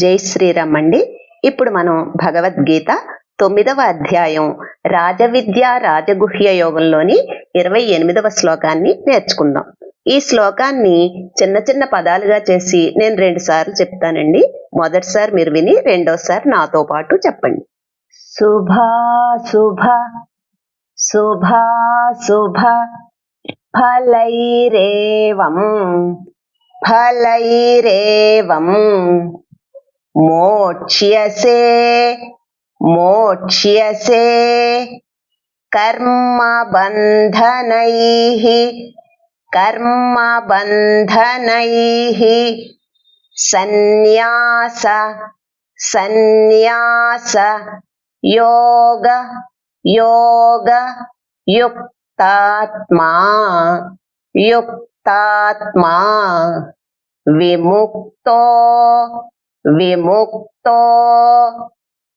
జై శ్రీరామ్ అండి. ఇప్పుడు మనం భగవద్గీత తొమ్మిదవ అధ్యాయం రాజవిద్య రాజగుహ్య యోగంలోని ఇరవై ఎనిమిదవ శ్లోకాన్ని నేర్చుకుందాం. ఈ శ్లోకాన్ని చిన్న చిన్న పదాలుగా చేసి నేను రెండు సార్లు చెప్తానండి. మొదటిసారి మీరు విని రెండోసారి నాతో పాటు చెప్పండి. శుభా శుభ శుభా శుభ ఫలైరేవం ఫలైరేవం. మోక్ష్యసే మోక్ష్యసే కర్మబంధనైః కర్మబంధనైః సన్యాస సన్యాస యోగ యోగ యుక్తాత్మా యుక్తాత్మా విముక్తో విముక్తో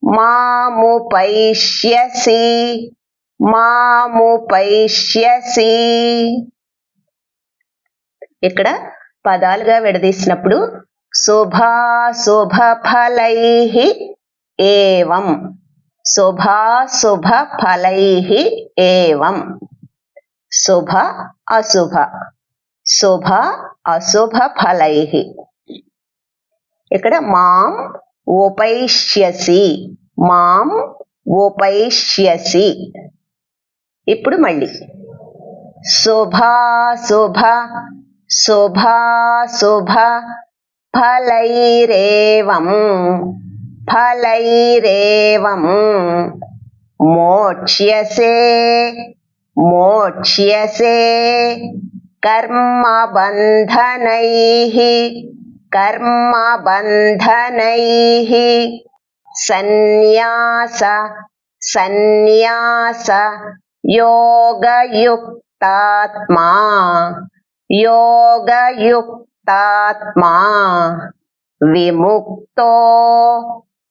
మాముపైష్యసి మాముపైష్యసి ఇక్కడ పదాలుగా విడదీసినప్పుడు శుభాశుభ ఫలై ఏవం శుభాశుభ ఫలై ఏవం శుభ అశుభ శుభ అశుభ ఫలై ఇక్కడ మాం ఉపైష్యసి. మాం ఉపైష్యసి. ఇప్పుడు మళ్ళీ. శుభాశుభ శుభాశుభ ఫలైరేవం ఫలైరేవం మోక్ష్యసే మోక్ష్యసే కర్మబంధనై కర్మబంధనైః సన్యాస సన్యాస యోగయుక్తాత్మా యోగయుక్తాత్మా విముక్తో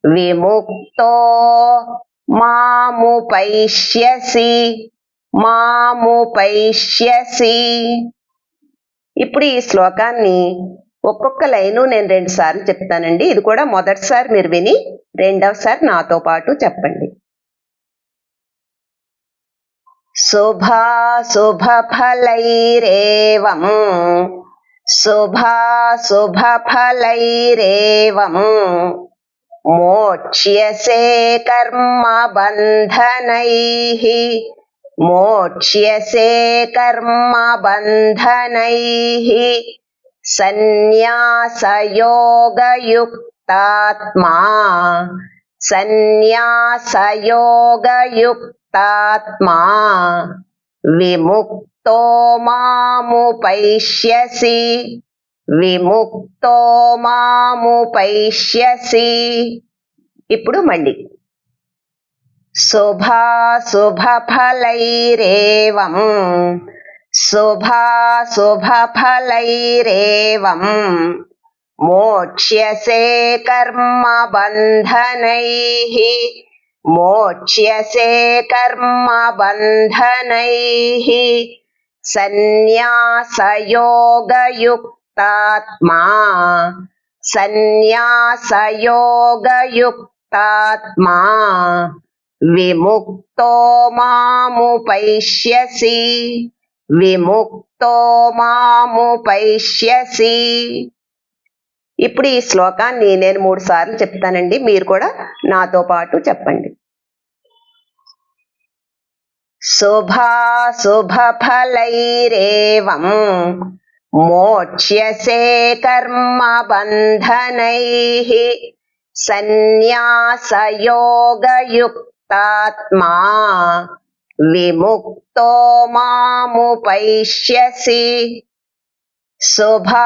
విముక్తో మాముపైష్యసి మాముపైష్యసి ఇప్పుడు ఈ శ్లోకాన్ని ఒక్కొక్క లైను నేను రెండు సార్లు చెప్తానండి. ఇది కూడా మొదటిసారి మీరు విని రెండవసారి నాతో పాటు చెప్పండి. శుభా శుభ ఫలైరేవం. శుభాశుభ ఫలైరేవం. మోక్ష్యసే కర్మ బంధనై. మోక్ష్యసే కర్మ బంధనై. సన్యాసయోగయుక్తాత్మా. సన్యాసయోగయుక్తాత్మా. విముక్తో మాముపైష్యసి. విముక్తో మాముపైష్యసి. ఇప్పుడు మళ్ళీ. శుభాశుభ ఫలైరేవం శుభాశుభ ఫలైరేవం మోక్ష్యసే కర్మబంధనైః మోక్ష్యసే కర్మబంధనైః సన్యాసయోగయుక్తాత్మా సన్యాసయోగయుక్తాత్మా విముక్తో మాముపైష్యసి ఇప్పుడు ఈ శ్లోకాన్ని నేను మూడు సార్లు చెప్తానండి. మీరు కూడా నాతో పాటు చెప్పండి. శుభాశుభ ఫలైరేవం మోక్ష్యసే కర్మబంధనైః సన్యాసయోగయుక్తాత్మా. విముక్తో మాముపైష్యసి శుభాశుభఫలైరేవం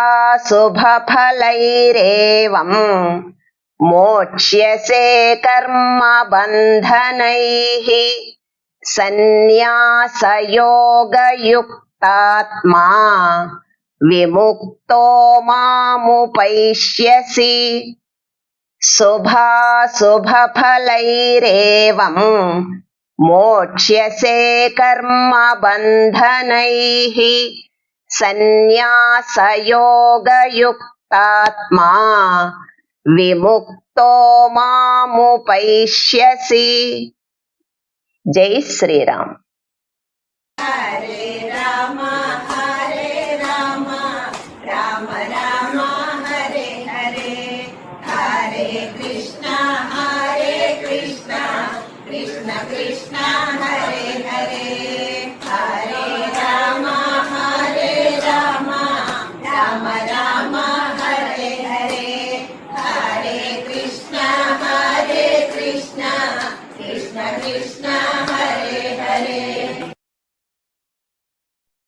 మోక్ష్యసే కర్మబంధనై సన్యాసయోగయుక్తాత్మా విముక్తో మాముపైష్యసి శుభాశుభఫలైరేవం ఫలైరేవం మోక్ష్యసే కర్మబంధనైః సన్యాసయోగయుక్తాత్మా విముక్తో మాముపైష్యసి జై कृष्ण हरे